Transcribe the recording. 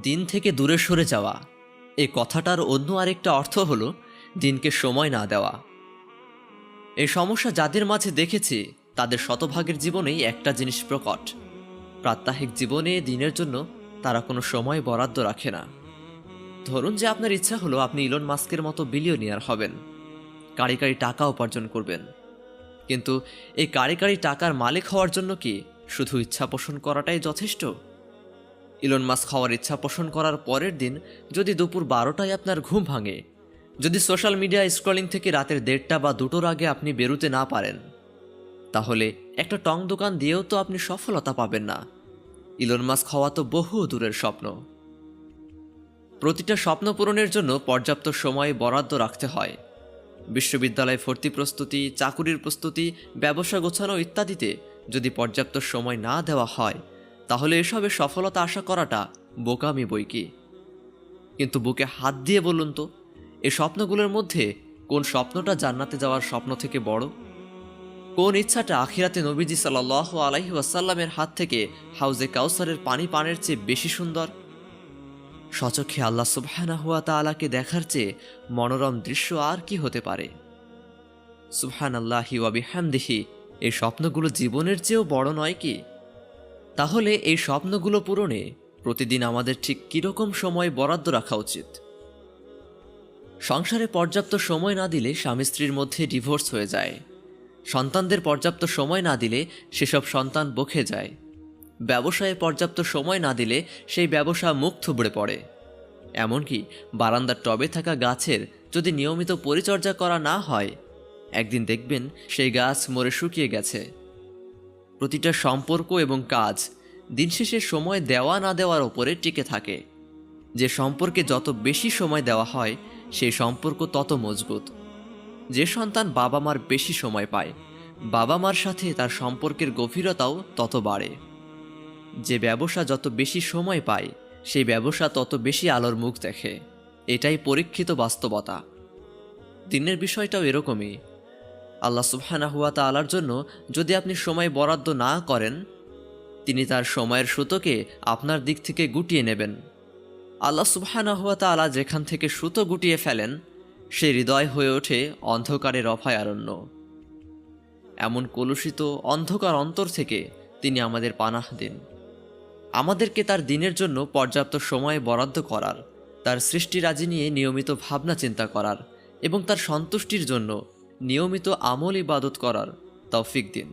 দিন থেকে দূরে সরে যাওয়া। এই কথাটার অন্য আরেকটা অর্থ হলো দিনকে সময় না দেওয়া। এই সমস্যা যাদের মাঝে দেখেছি, তাদের শতভাগের জীবনেই একটা জিনিস প্রকট। প্রাত্যহিক জীবনে দিনের জন্য তারা কোনো সময় বরাদ্দ রাখে না। ধরুন যে আপনার ইচ্ছা হলো আপনি ইলন মাস্কের মতো বিলিয়নিয়ার হবেন। কারি কারি টাকা উপার্জন করবেন। কিন্তু এই কারি কারি টাকার মালিক হওয়ার জন্য কি শুধু ইচ্ছা পোষণ করাটাই যথেষ্ট? ইলন মাস্ক খাওয়ার ইচ্ছা পোষণ করার পরের দিন যদি দুপুর বারোটায় আপনার ঘুম ভাঙে, যদি সোশ্যাল মিডিয়া স্ক্রলিং থেকে রাতের দেড়টা বা দুটোর আগে আপনি বেরোতে না পারেন, তাহলে একটা টং দোকান দিয়েও তো আপনি সফলতা পাবেন না। ইলন মাস্ক হওয়া তো বহু দূরের স্বপ্ন। প্রতিটা স্বপ্ন পূরণের জন্য পর্যাপ্ত সময় বরাদ্দ রাখতে হয়। বিশ্ববিদ্যালয়ে ভর্তি প্রস্তুতি, চাকুরির প্রস্তুতি, ব্যবসা গোছানো ইত্যাদিতে যদি পর্যাপ্ত সময় না দেওয়া হয় তাহলে এসবে সফলতা আশা করাটা বোকামি বই কি? কিন্তু বুকে হাত দিয়ে বলুন তো এই স্বপ্নগুলোর মধ্যে কোন স্বপ্নটা জান্নাতে যাওয়ার স্বপ্ন থেকে বড়? কোন ইচ্ছাটা আখিরাতে নবীজি সাল্লাহ আলাইহি ওয়াসাল্লামের হাত থেকে হাউজে কাউসারের পানি পানের চেয়ে বেশি সুন্দর? সচক্ষে আল্লাহ সুবহানা হুয়া তালাকে দেখার চেয়ে মনোরম দৃশ্য আর কি হতে পারে? সুবহান আল্লাহি ওয়াবিহামদিহি এই স্বপ্নগুলো জীবনের চেয়েও বড় নয় কি? তাহলে এই স্বপ্নগুলো পূরণে প্রতিদিন আমাদের ঠিক কীরকম সময় বরাদ্দ রাখা উচিত? সংসারে পর্যাপ্ত সময় না দিলে স্বামী স্ত্রীর মধ্যে ডিভোর্স হয়ে যায়। সন্তানদের পর্যাপ্ত সময় না দিলে সেসব সন্তান বকে যায়। ব্যবসায়ে পর্যাপ্ত সময় না দিলে সেই ব্যবসা মুখ থুবড়ে পড়ে। এমনকি বারান্দার টবে থাকা গাছের যদি নিয়মিত পরিচর্যা করা না হয়, একদিন দেখবেন সেই গাছ মরে শুকিয়ে গেছে। প্রতিটা সম্পর্ক এবং কাজ দিন শেষে সময় দেওয়া না দেওয়ার ওপরে টিকে থাকে। যে সম্পর্কে যত বেশি সময় দেওয়া হয়, সেই সম্পর্ক তত মজবুত। যে সন্তান বাবা মার বেশি সময় পায় বাবা মার সাথে তার সম্পর্কের গভীরতাও তত বাড়ে। যে ব্যবসা যত বেশি সময় পায়, সেই ব্যবসা তত বেশি আলোর মুখ দেখে। এটাই পরীক্ষিত বাস্তবতা। দিনের বিষয়টাও এরকমই। আল্লাহ সুবহানা হুয়া তালার জন্য যদি আপনি সময় বরাদ্দ না করেন, তিনি তার সময়ের সুতোকে আপনার দিক থেকে গুটিয়ে নেবেন। আল্লাহ সুবহানা হুয়া তালা যেখান থেকে সুতো গুটিয়ে ফেলেন, সে হৃদয় হয়ে ওঠে অন্ধকারের অভয়ারণ্য এমন কলুষিত অন্ধকার অন্তর থেকে তিনি আমাদের পানাহ দিন। আমাদেরকে তার দিনের জন্য পর্যাপ্ত সময় বরাদ্দ করার, তার সৃষ্টিরাজি নিয়ে নিয়মিত ভাবনা চিন্তা করার এবং তার সন্তুষ্টির জন্য নিয়মিত আমল ইবাদত করার তৌফিক দিন।